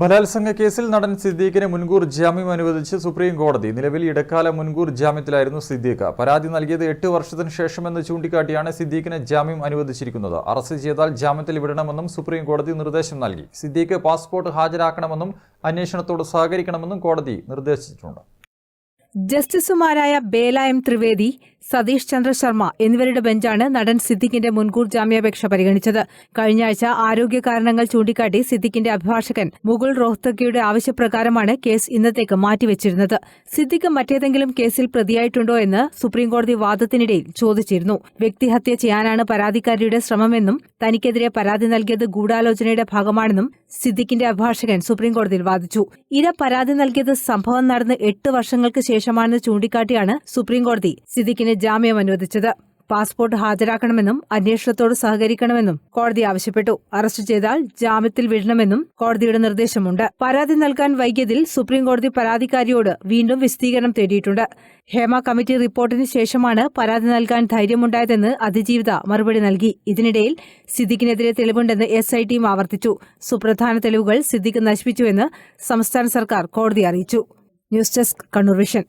ബലാത്സംഗ കേസിൽ നടൻ സിദ്ദീഖിനെ മുൻകൂർ ജാമ്യം അനുവദിച്ച് സുപ്രീം കോടതി നിലവിൽ ഇടക്കാല മുൻകൂർ ജാമ്യത്തിലായിരുന്നു സിദ്ദീഖ്. പരാതി നൽകിയത് എട്ട് വർഷത്തിന് ശേഷമെന്ന് ചൂണ്ടിക്കാട്ടിയാണ് സിദ്ദീഖിനെ ജാമ്യം അനുവദിച്ചിരിക്കുന്നത്. അറസ്റ്റ് ചെയ്താൽ ജാമ്യത്തിൽ വിടണമെന്നും സുപ്രീം കോടതി നിർദ്ദേശം നൽകി. സിദ്ദീഖ് പാസ്പോർട്ട് ഹാജരാക്കണമെന്നും അന്വേഷണത്തോട് സഹകരിക്കണമെന്നും കോടതി നിർദ്ദേശിച്ചിട്ടുണ്ട്. ജസ്റ്റിസുമാരായ ബേല എം ത്രിവേദി സതീഷ് ചന്ദ്ര ശർമ്മ എന്നിവരുടെ ബെഞ്ചാണ് നടൻ സിദ്ദിഖിന്റെ മുൻകൂർ ജാമ്യാപേക്ഷ പരിഗണിച്ചത്. കഴിഞ്ഞ ആഴ്ച ആരോഗ്യ കാരണങ്ങൾ ചൂണ്ടിക്കാട്ടി സിദ്ദിഖിന്റെ അഭിഭാഷകൻ മുകുൾ റോഹ്തക്കിയുടെ ആവശ്യപ്രകാരമാണ് കേസ് ഇന്നത്തേക്ക് മാറ്റിവെച്ചിരുന്നത്. സിദ്ദിഖ് മറ്റേതെങ്കിലും കേസിൽ പ്രതിയായിട്ടുണ്ടോ എന്ന് സുപ്രീംകോടതി വാദത്തിനിടയിൽ ചോദിച്ചിരുന്നു. വ്യക്തിഹത്യ ചെയ്യാനാണ് പരാതിക്കാരിയുടെ ശ്രമമെന്നും തനിക്കെതിരെ പരാതി നൽകിയത് ഗൂഢാലോചനയുടെ ഭാഗമാണെന്നും സിദ്ദിഖിന്റെ അഭിഭാഷകൻ സുപ്രീംകോടതിയിൽ വാദിച്ചു. ഇര പരാതി നൽകിയത് സംഭവം നടന്ന് എട്ട് വർഷങ്ങൾക്ക് ശേഷമാണെന്ന് ചൂണ്ടിക്കാട്ടിയാണ് സുപ്രീംകോടതി സിദ്ദിഖിന് ജാമ്യം അനുവദിച്ചത്. പാസ്പോർട്ട് ഹാജരാക്കണമെന്നും അന്വേഷണത്തോട് സഹകരിക്കണമെന്നും കോടതി ആവശ്യപ്പെട്ടു. അറസ്റ്റ് ചെയ്താൽ ജാമ്യത്തിൽ വിടണമെന്നും കോടതിയുടെ നിർദ്ദേശമുണ്ട്. പരാതി നൽകാൻ വൈകിയതിൽ സുപ്രീംകോടതി പരാതിക്കാരിയോട് വീണ്ടും വിശദീകരണം തേടിയിട്ടുണ്ട്. ഹേമ കമ്മിറ്റി റിപ്പോർട്ടിന് ശേഷമാണ് പരാതി നൽകാൻ ധൈര്യമുണ്ടായതെന്ന് അതിജീവിത മറുപടി നൽകി. ഇതിനിടയിൽ സിദ്ദിഖിനെതിരെ തെളിവുണ്ടെന്ന് എസ് ഐ ടിയും ആവർത്തിച്ചു. സുപ്രധാന തെളിവുകൾ സിദ്ദിഖ് നശിപ്പിച്ചുവെന്ന് സംസ്ഥാന സർക്കാർ കോടതി അറിയിച്ചു. News desk Kannur vision.